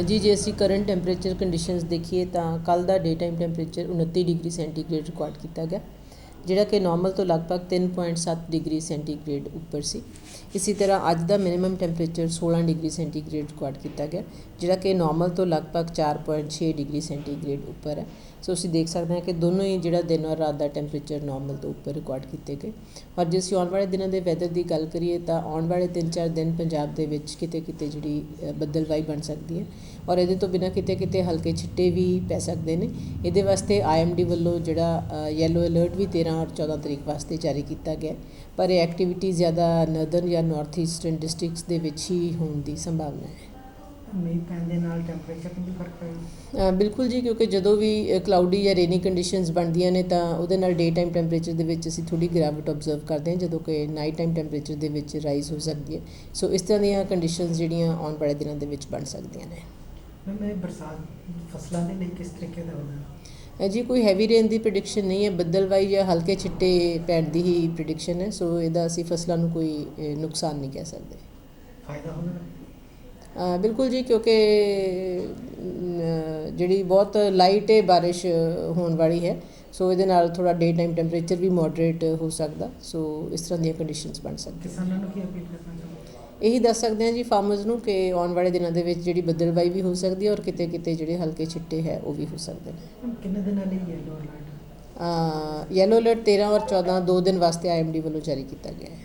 ਜੀ, ਜੇ ਅਸੀਂ ਕਰੰਟ ਟੈਂਪਰੇਚਰ ਕੰਡੀਸ਼ਨਸ ਦੇਖੀਏ ਤਾਂ ਕੱਲ ਦਾ day time temperature 29 degree centigrade record ਕੀਤਾ ਗਿਆ। ਜਿਹੜਾ ਕਿ ਨਾਰਮਲ ਤੋਂ ਲਗਭਗ 3.7 ਡਿਗਰੀ ਸੈਂਟੀਗ੍ਰੇਡ ਉੱਪਰ ਸੀ। ਇਸੇ ਤਰ੍ਹਾਂ ਅੱਜ ਦਾ minimum temperature 16 degree centigrade record ਕੀਤਾ ਗਿਆ, ਜਿਹੜਾ ਕਿ ਨਾਰਮਲ ਤੋਂ ਲਗਭਗ 4.6 ਡਿਗਰੀ ਸੈਂਟੀਗ੍ਰੇਡ ਉੱਪਰ ਹੈ। ਸੋ ਅਸੀਂ ਦੇਖ ਸਕਦੇ ਹਾਂ ਕਿ ਦੋਨੋਂ ਹੀ ਜਿਹੜਾ ਦਿਨ ਔਰ ਰਾਤ ਦਾ ਟੈਂਪਰੇਚਰ ਨਾਰਮਲ ਤੋਂ ਉੱਪਰ ਰਿਕਾਰਡ ਕੀਤੇ ਗਏ। ਔਰ ਜੇ ਅਸੀਂ ਆਉਣ ਵਾਲੇ ਦਿਨਾਂ ਦੇ ਵੈਦਰ ਦੀ ਗੱਲ ਕਰੀਏ ਤਾਂ ਆਉਣ ਵਾਲੇ 3-4 ਦਿਨ ਪੰਜਾਬ ਦੇ ਵਿੱਚ ਕਿਤੇ ਕਿਤੇ ਜਿਹੜੀ ਬੱਦਲਵਾਈ ਬਣ ਸਕਦੀ ਹੈ। ਔਰ ਇਹਦੇ ਤੋਂ ਬਿਨਾਂ ਕਿਤੇ ਕਿਤੇ ਹਲਕੇ ਛਿੱਟੇ ਵੀ ਪੈ ਸਕਦੇ ਨੇ। ਇਹਦੇ ਵਾਸਤੇ ਆਈਐਮਡੀ ਵੱਲੋਂ ਜਿਹੜਾ ਯੈਲੋ ਅਲਰਟ ਵੀ 13 ਔਰ 14 ਤਰੀਕ ਵਾਸਤੇ ਜਾਰੀ ਕੀਤਾ ਗਿਆ। ਪਰ ਇਹ ਐਕਟੀਵਿਟੀ ਜ਼ਿਆਦਾ ਨਰਦਰਨ ਜਾਂ ਨਾਰਥ ਈਸਟਰਨ ਡਿਸਟ੍ਰਿਕਟਸ ਦੇ ਵਿੱਚ ਹੀ ਹੋਣ ਦੀ ਸੰਭਾਵਨਾ ਹੈ। ਮੀਂਹ ਪੈਣ ਦੇ ਨਾਲ ਟੈਂਪਰੇਚਰ ਨੂੰ ਵੀ ਫ਼ਰਕ ਪਏਗਾ ਅ, ਬਿਲਕੁਲ ਜੀ ਕਿਉਂਕਿ ਜਦੋਂ ਵੀ ਕਲਾਉਡੀ ਜਾਂ ਰੇਨੀ ਕੰਡੀਸ਼ਨਸ ਬਣਦੀਆਂ ਨੇ ਤਾਂ ਉਹਦੇ ਨਾਲ ਡੇ ਟਾਈਮ ਟੈਂਪਰੇਚਰ ਦੇ ਵਿੱਚ ਅਸੀਂ ਥੋੜੀ ਗਿਰਾਵਟ ਆਬਜ਼ਰਵ ਕਰਦੇ ਹਾਂ ਜਦੋਂ ਕਿ ਨਾਈਟ ਟਾਈਮ ਟੈਂਪਰੇਚਰ ਦੇ ਵਿੱਚ ਰਾਈਜ਼ ਹੋ ਸਕਦੀ ਹੈ। ਸੋ ਇਸ ਤਰ੍ਹਾਂ ਦੀਆਂ ਕੰਡੀਸ਼ਨਸ ਜਿਹੜੀਆਂ ਆਉਣ ਵਾਲੇ ਦਿਨਾਂ ਦੇ ਵਿੱਚ ਬਣ ਸਕਦੀਆਂ ਨੇ। ਇਹ ਬਰਸਾਤ ਫਸਲਾਂ ਦੇ ਲਈ ਕਿਸ ਤਰੀਕੇ ਦਾ ਅ, ਜੀ ਕੋਈ ਹੈਵੀ ਰੇਨ ਦੀ ਪ੍ਰੈਡਿਕਸ਼ਨ ਨਹੀਂ ਹੈ ਬੱਦਲਵਾਈ ਜਾਂ ਹਲਕੇ ਛਿੱਟੇ ਪੈਣ ਦੀ ਹੀ ਪ੍ਰੈਡਿਕਸ਼ਨ ਹੈ ਸੋ ਇਹਦਾ ਅਸੀਂ ਫਸਲਾਂ ਨੂੰ ਕੋਈ ਨੁਕਸਾਨ ਨਹੀਂ ਕਹਿ ਸਕਦੇ। ਫਾਇਦਾ ਬਿਲਕੁਲ ਜੀ ਕਿਉਂਕਿ ਜਿਹੜੀ ਬਹੁਤ ਲਾਈਟ ਹੈ ਬਾਰਿਸ਼ ਹੋਣ ਵਾਲੀ ਹੈ ਸੋ ਇਹਦੇ ਨਾਲ ਥੋੜਾ ਡੇ ਟਾਈਮ ਟੈਂਪਰੇਚਰ ਵੀ ਮੋਡਰੇਟ ਹੋ ਸਕਦਾ ਸੋ ਇਸ ਤਰ੍ਹਾਂ ਦੀਆਂ ਕੰਡੀਸ਼ਨਸ ਬਣ ਸਕਦੀਆਂ। ਕਿਸਾਨਾਂ ਨੂੰ ਕੀ ਅਪੀਲ ਕਰਨਾ ਚਾਹੁੰਦੇ ਇਹੀ ਦੱਸ ਸਕਦੇ ਹਾਂ ਜੀ ਫਾਰਮਰਸ ਨੂੰ ਕਿ ਆਉਣ ਵਾਲੇ ਦਿਨਾਂ ਦੇ ਵਿੱਚ ਜਿਹੜੀ ਬੱਦਲਬਾਈ ਵੀ ਹੋ ਸਕਦੀ ਹੈ ਔਰ ਕਿਤੇ ਕਿਤੇ ਜਿਹੜੇ ਹਲਕੇ ਛਿੱਟੇ ਹੈ ਉਹ ਵੀ ਹੋ ਸਕਦੇ ਨੇ। ਕਿੰਨੇ ਦਿਨਾਂ ਲਈ ਯੈਲੋ ਅਲਰਟ ਯੈਲੋ ਅਲਰਟ 13 ਔਰ 14 ਦੋ ਦਿਨ ਵਾਸਤੇ ਆਈਐਮਡੀ ਵੱਲੋਂ ਜਾਰੀ ਕੀਤਾ ਗਿਆ ਹੈ।